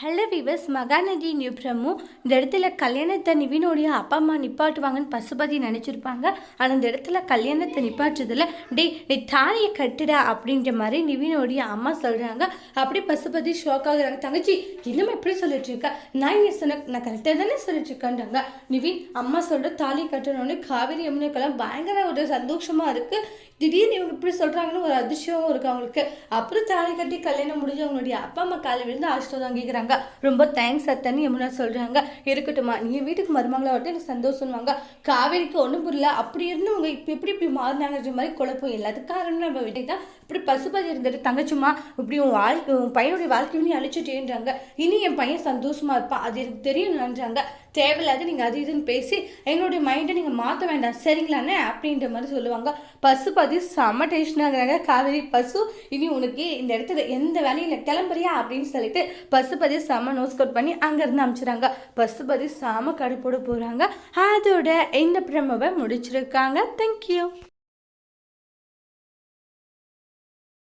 Hello விவஸ் Mahanadi நியூப்ரமும் இந்த இடத்துல கல்யாணத்தை நிவினுடைய அப்பா அம்மா நிப்பாட்டுவாங்கன்னு பசுபதி நினச்சிருப்பாங்க. ஆனால் இந்த இடத்துல கல்யாணத்தை நிப்பாட்டுறதுல டே நீ தாலியை கட்டுடா அப்படின்ற மாதிரி நிவினுடைய அம்மா சொல்கிறாங்க அப்படி பசுபதி ஷோக் ஆகுறாங்க. தங்கச்சி இன்னும் எப்படி சொல்லிட்டு இருக்கா? நான் இங்கே சொன்ன நான் கரெக்டாக தானே சொல்லிட்டு இருக்கேன்றாங்க. நிவின் அம்மா சொல்கிற தாலி கட்டணும்னு காவேரி யமுனைக்கெல்லாம் பயங்கர ஒரு சந்தோஷமாக இருக்குது திடீர்னு இவங்க இப்படி சொல்கிறாங்கன்னு ஒரு அதிர்ஷ்டமும் இருக்குது அவங்களுக்கு. அப்புறம் தாலி கட்டி கல்யாணம் முடிஞ்சு அவங்களுடைய அப்பா அம்மா காலை விழுந்து ஆசிர்வாதம் சொல்கிறாங்க ரொம்ப தேங்க்ஸ் அத்தன்னு யமுனா சொல்கிறாங்க இருக்கட்டும்மா நீ வீட்டுக்கு மருமகளை வரட்டு எனக்கு சந்தோஷம்வாங்க காவேரிக்கு ஒன்றும் புரியல. அப்படி இருந்து உங்கள் இப்போ எப்படி இப்படி மாறினாங்கன்ற மாதிரி குழப்பம் எல்லாத்துக்கும் காரணம் நம்ம வீட்டுக்கு தான் இப்படி பசுபதி இருந்துட்டு தங்கச்சிமா இப்படி உன் வாழ்க்கை உன் பையனுடைய வாழ்க்கையை நீ அழிச்சுட்டேன்றாங்க. இனி என் பையன் சந்தோஷமாக இருப்பான் அது எனக்கு தெரியும்ன்றாங்க தேவையில்லாத நீங்கள் அது இதுன்னு பேசி என்னுடைய மைண்டை நீங்கள் மாற்ற வேண்டாம். சரிங்களாண்ணே? அப்படின்ற மாதிரி சொல்லுவாங்க. பசுபதி செம டென்ஷனாகிறாங்க காவேரி பசு இனி உனக்கு இந்த இடத்துல எந்த வேலையில் கிளம்புறியா? அப்படின்னு சொல்லிட்டு பசுபதி செம நோஸ் கட் பண்ணி அங்கேருந்து அனுப்பிச்சிடுறாங்க பசுபதி செம கடுப்போடு போகிறாங்க அதோட இந்த பிரமவை முடிச்சிருக்காங்க. தேங்க்யூ